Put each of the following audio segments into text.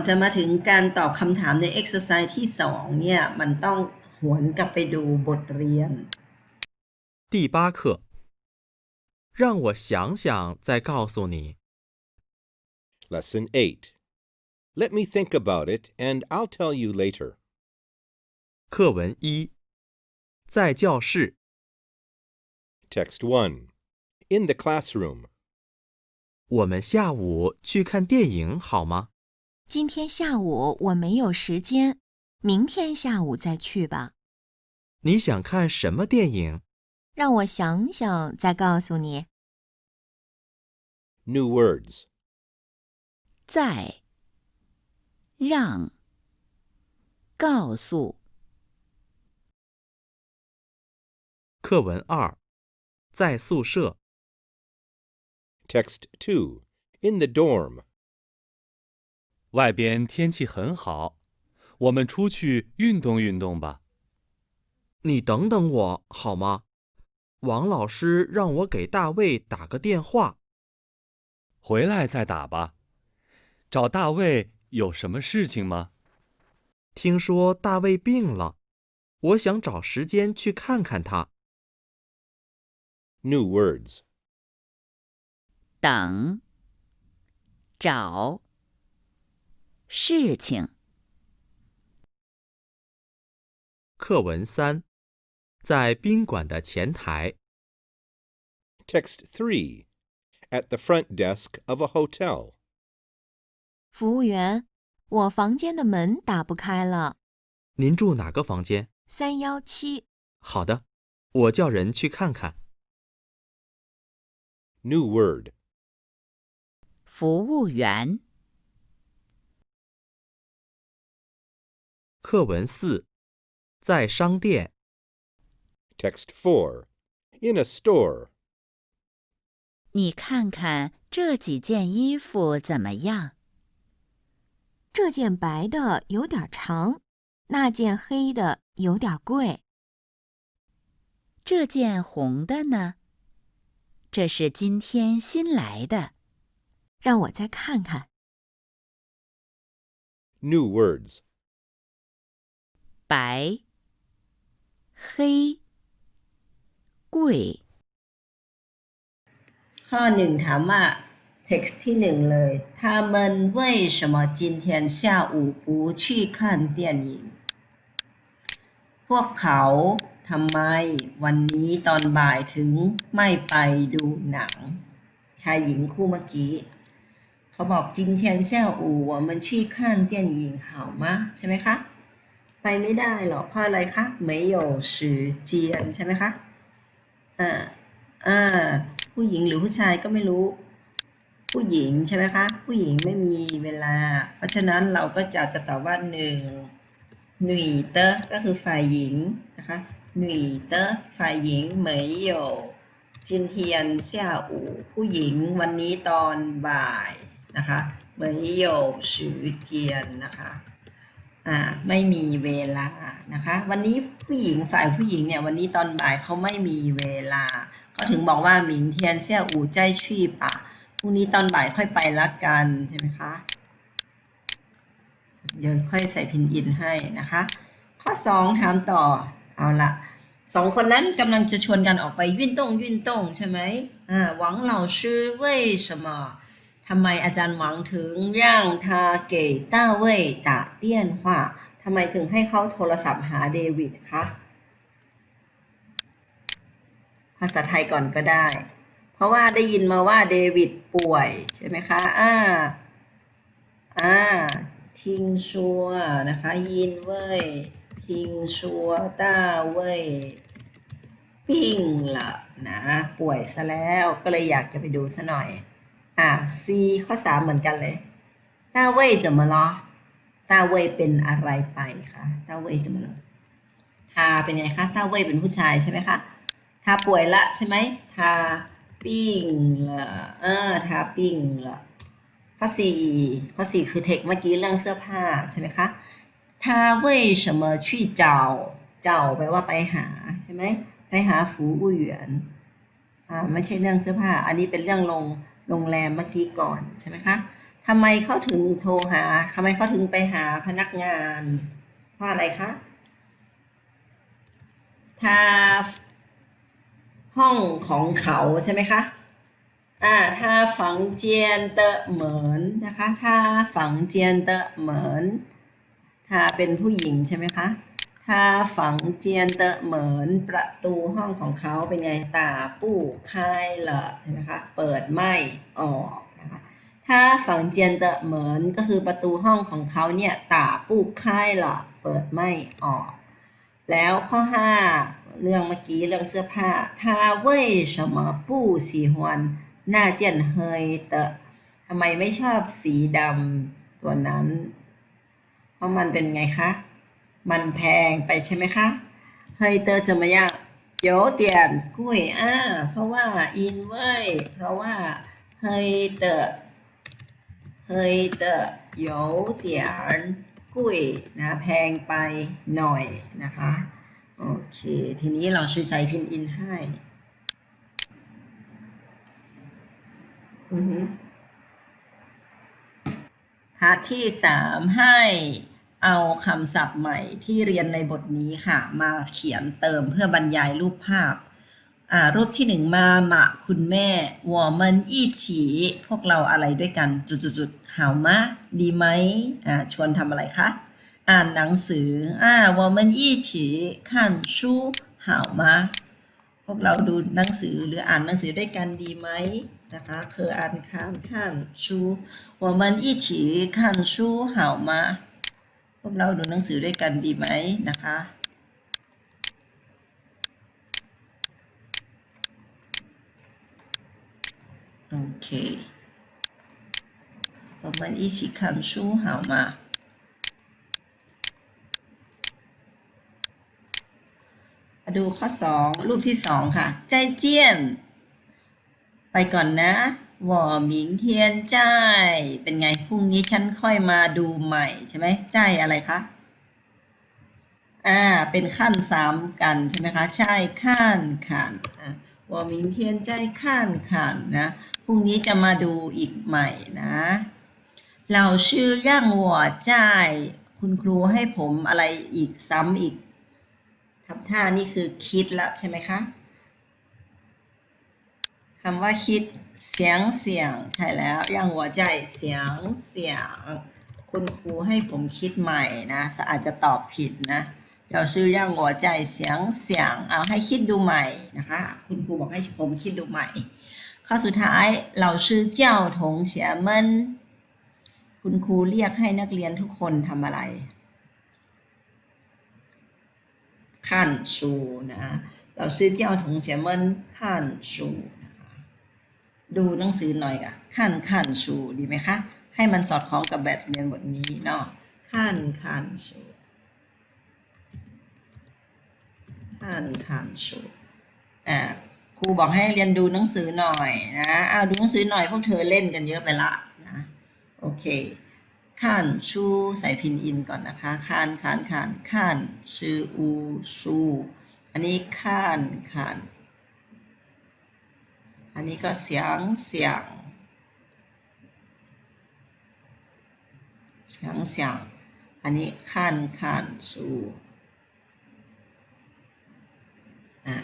ก่อนจะมาถึงการตอบคำถามใน exercise ที่สองเนี่ย มันต้องหวนกลับไปดูบทเรียน 第八课，让我想想再告诉你。 Lesson 8. Let me think about it and I'll tell you later. 课文一，在教室， Text 1. In the classroom. 我们下午去看电影好吗？ 今天下午我没有时间，明天下午再去吧。你想看什么电影？让我想想再告诉你。New words. 在，让，告诉，课文二，在宿舍，Text two. In the dorm. 外边天气很好，我们出去运动运动吧。你等等我好吗？王老师让我给大卫打个电话。回来再打吧。找大卫有什么事情吗？听说大卫病了，我想找时间去看看他。New words. 等，找，事情，课文三，在宾馆的前台，Text three, At the front desk of a hotel. 服务员，我房间的门打不开了。您住哪个房间？三幺七，好的，我叫人去看看。New word. 服务员，课文四，在商店，Text four, In a store. 你看看这几件衣服怎么样？这件白的有点长，那件黑的有点贵。这件红的呢？这是今天新来的。让我再看看。New words. 白、黑、贵。 ข้อหนึ่งถามว่า text ที่หนึ่งเลย他们为什么今天下午不去看电影พวกเขาทำไมวันนี้ตอนบ่ายถึงไม่ไปดูหนัง ชายหญิงคู่เมื่อกี้ เขาบอก今天下午我们去看电影好吗ใช่ไหมคะ ไปไม่ได้หรอกเพราะอะไรคะ没有时间ใช่ไหมคะอ่าอ่า ผู้หญิงหรือผู้ชายก็ไม่รู้ ผู้หญิงใช่ไหมคะ ผู้หญิงไม่มีเวลา เพราะฉะนั้นเราก็จะจะตอบว่าหนึ่งหนุ่ยเตอร์ก็คือฝ่ายหญิงนะคะหนุ่ยเตอร์ฝ่ายหญิงเหมยโยจินเทียนเซี่ยอูผู้หญิงวันนี้ตอนบ่ายนะคะเหมยโยสือเจียนนะคะ อ่าไม่มีเวลานะคะ วันนี้ผู้หญิงฝ่ายผู้หญิงเนี่ยวันนี้ตอนบ่ายเขาไม่มีเวลาเขาถึงบอกว่าหมิงเทียนเซี่ยอู่ใจชี่ปะพรุ่งนี้ตอนบ่ายค่อยไปละกันใช่ไหมคะเดี๋ยวค่อยใส่พินอินให้นะคะ ข้อ 2 ถามต่อเอาละสองคนนั้นกำลังจะชวนกันออกไปวิ่นต้งวิ่นต้งใช่ไหมอ่าหวังเหล่าชื่อเว่ย什么 ทำไมอาจารย์หวังถึงย่างทาเกต้าเว่ตะเตียนหว่าทำไมถึงให้เขาโทรศัพท์หาเดวิดคะ ภาษาไทยก่อนก็ได้ เพราะว่าได้ยินมาว่าเดวิดป่วยใช่ไหมคะ อ่า อ่า ทิงชัวนะคะ ยินเว่ย ทิงชัวต้าเว่ย ปิ้งละนะ ป่วยซะแล้ว ก็เลยอยากจะไปดูซะหน่อย อ่า C ข้อ 3 เหมือนกันเลย ต้าเว่ยจะมาล้อต้าเว่ยเป็นอะไรไปคะต้าเว่ยจะมาล้อทาเป็นไงคะต้าเว่ยเป็นผู้ชายใช่ไหมคะ ทาป่วยละใช่ไหมทาปิ้งละเออทาปิ้งละข้อสี่ข้อสี่คือเทคเมื่อกี้เรื่องเสื้อผ้าใช่ไหมคะทา为什么去找เจ้าแปลว่าไปหาใช่ไหมไปหาฝูอูเหวียนอ่าไม่ใช่เรื่องเสื้อผ้า อันนี้เป็นเรื่องโรง โรงแรมเมื่อกี้ก่อนใช่ไหมคะทำไมเขาถึงโทรหาทำไมเขาถึงไปหาพนักงานเพราะอะไรคะถ้าห้องของเขาใช่ไหมคะอ่าถ้าฝังเจียนเตอเหมือนนะคะ ถ้าฝังเจียนเตอเหมือน ถ้าเป็นผู้หญิงใช่ไหมคะ ถ้าฝังเจียนเตอะเหมือนประตูห้องของเขาเป็นไงตาปู้คายเหรอใช่ไหมคะ เปิดไม่ออกนะคะ ถ้าฝังเจียนเตอะเหมือนก็คือประตูห้องของเขาเนี่ยตาปู้คายเหรอเปิดไม่ออก แล้วข้อ 5 เรื่องเมื่อกี้เรื่องเสื้อผ้า他为什么不喜欢那件黑的ทำไมไม่ชอบสีดำตัวนั้น เพราะมันเป็นไงคะ มันแพงไปใช่ไหมคะเฮยเตอร์จะมายากโยเตียนกุ้ยอ้าเพราะว่าอินเว้ยเพราะว่าเฮยเตอร์เฮยเตอร์โยเตียนกุ้ยนะแพงไปหน่อยนะคะโอเค ทีนี้เราช่วยใส่พินอินให้อือพาร์ทที่สามให้ เอาคำศัพท์ใหม่ที่เรียนในบทนี้ค่ะ มาเขียนเติมเพื่อบรรยายรูปภาพรูปที่หนึ่งมาหมะคุณแม่วอมันอี้ฉีพวกเราอะไรด้วยกัน จุดๆหาวมะ ดีไหมชวนทำอะไรคะ อ่านหนังสือ อ่าวอมันอี้ฉีขันชูหาวมะ พวกเราดูหนังสือหรืออ่านหนังสือด้วยกันดีไหมนะคะคืออ่านข้านข้นชูวอมันอี้ฉีขันชูหาวมะ พวกเราดูหนังสือด้วยกันดีไหมนะคะ โอเค我们一起看书好吗มาดูข้อ 2 รูปที่ 2 ค่ะ ใจเจียน ไปก่อนนะ วอหมิงเทียนใจาย เป็นไงพรุ่งนี้ฉันค่อยมาดูใหม่ใช่ไหมใจายอะไรคะ อ่า เป็นขั้นซ้ำกันใช่ไหมคะใช่ขั้นขันอ่าวอหมิงเทียนใจายขั้นขันนะพรุ่งนี้จะมาดูอีกใหม่นะเราชื่อร่างหัวใจายคุณครูให้ผมอะไรอีกซ้ำอีกทำท่านี่คือคิดละใช่ไหมคะคำว่าคิด เสียงเสียงใช่แล้วยังหัวใจเสียงเสียง คุณครูให้ผมคิดใหม่นะอาจจะตอบผิดนะ เราซื้อย่างหัวใจเสียงเสียง เอาให้คิดดูใหม่นะคะ คุณครูบอกให้ผมคิดดูใหม่ ข้อสุดท้ายเราชื่อเจ้าถงเฉียเมินคุณครูเรียกให้นักเรียนทุกคนทำอะไรขั้นชูนะเราชื่อเจ้าถงเฉียมินขั้นชู ดูหนังสือหน่อยค่ะขั้นขั้นชูดีไหมคะ ให้มันสอดคล้องกับแบบเรียนบทนี้เนาะขั้นขั้นชูขั้นขั้นชูอ่าครูบอกให้เรียนดูหนังสือหน่อยนะอ้าวดูหนังสือหน่อยพวกเธอเล่นกันเยอะไปละนะโอเคขั้นชูใส่พินอินก่อนนะคะขั้นขั้นขั้นขั้นชื่ออูชูอันนี้ขั้นขั้น อันนี้ก็เสียงเสียงเสียงเสียงอันนี้ขั้นขั้นชูอ่า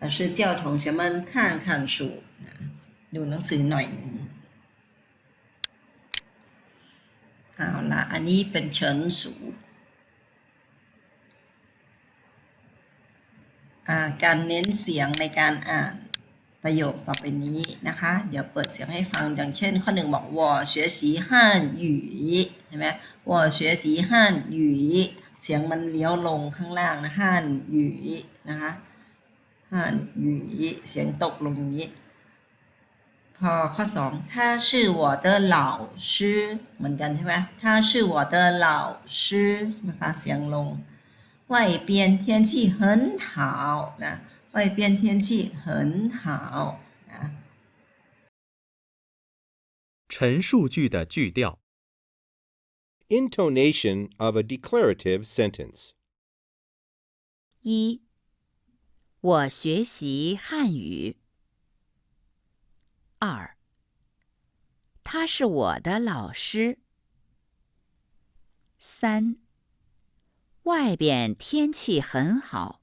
老师叫同学们看看书นะดูหนังสือหน่อยหนึ่ง เอาละอันนี้เป็นเฉินสูอ่าการเน้นเสียงในการอ่าน ประโยคต่อไปนี้นะคะ เดี๋ยวเปิดเสียงให้ฟังอย่างเช่น ข้อหนึ่งบอก我学习汉语ใช่ไหม我学习汉语เสียงมันเลี้ยวลงข้างล่างนะ汉语นะคะ汉语เสียงตกลงอย่างนี้ พอข้อสอง他是我的老师เหมือนกันใช่ไหม他是我的老师นะคะเสียงลง外边天气很好นะ 外边天气很好啊。陈述句的句调。Intonation of a declarative sentence. 一，我学习汉语。二，他是我的老师。三，外边天气很好。